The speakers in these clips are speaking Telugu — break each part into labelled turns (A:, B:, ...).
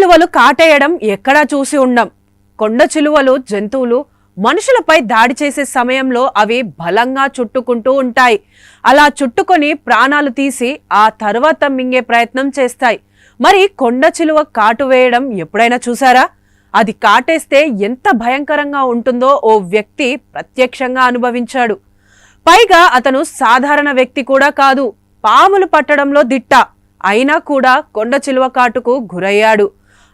A: చిలువలు కాటేయడం ఎక్కడా చూసి ఉండం. కొండ చిలువలు జంతువులు మనుషులపై దాడి చేసే సమయంలో అవి బలంగా చుట్టుకుంటూ ఉంటాయి. అలా చుట్టుకొని ప్రాణాలు తీసి ఆ తర్వాత మింగే ప్రయత్నం చేస్తాయి. మరి కొండ చిలువ కాటు వేయడం ఎప్పుడైనా చూసారా? అది కాటేస్తే ఎంత భయంకరంగా ఉంటుందో ఓ వ్యక్తి ప్రత్యక్షంగా అనుభవించాడు. పైగా అతను సాధారణ వ్యక్తి కూడా కాదు. పాములు పట్టడంలో దిట్ట. అయినా కూడా కొండ చిలువ కాటుకు గురయ్యాడు.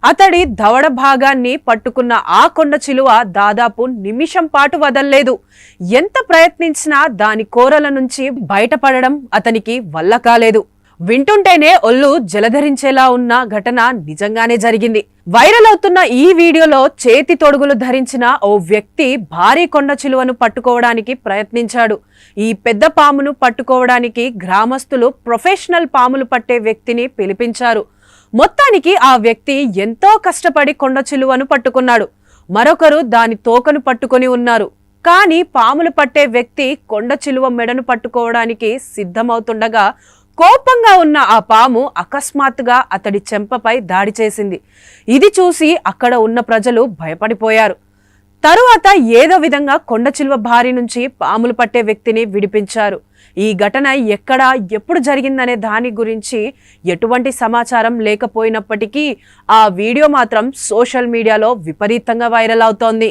A: అతడి దవడ భాగాన్ని పట్టుకున్న ఆ కొండ చిలువ దాదాపు నిమిషం పాటు వదల్లేదు. ఎంత ప్రయత్నించినా దాని కోరల నుంచి బయటపడడం అతనికి వల్ల కాలేదు. వింటుంటేనే ఒళ్ళు జలధరించేలా ఉన్న ఘటన నిజంగానే జరిగింది. వైరల్ అవుతున్న ఈ వీడియోలో చేతి తొడుగులు ధరించిన ఓ వ్యక్తి భారీ కొండ చిలువను పట్టుకోవడానికి ప్రయత్నించాడు. ఈ పెద్ద పామును పట్టుకోవడానికి గ్రామస్తులు ప్రొఫెషనల్ పాములు పట్టే వ్యక్తిని పిలిపించారు. మొత్తానికి ఆ వ్యక్తి ఎంతో కష్టపడి కొండ చిలువను పట్టుకున్నాడు. మరొకరు దాని తోకను పట్టుకొని ఉన్నారు. కానీ పాములు పట్టే వ్యక్తి కొండ చిలువ మెడను పట్టుకోవడానికి సిద్ధమవుతుండగా కోపంగా ఉన్న ఆ పాము అకస్మాత్తుగా అతడి చెంపపై దాడి చేసింది. ఇది చూసి అక్కడ ఉన్న ప్రజలు భయపడిపోయారు. తరువాత ఏదో విధంగా కొండ చిలువ నుంచి పాములు పట్టే వ్యక్తిని విడిపించారు. ఈ ఘటన ఎక్కడ ఎప్పుడు జరిగిందనే దాని గురించి ఎటువంటి సమాచారం లేకపోయినప్పటికీ ఆ వీడియో మాత్రం సోషల్ మీడియాలో విపరీతంగా వైరల్ అవుతోంది.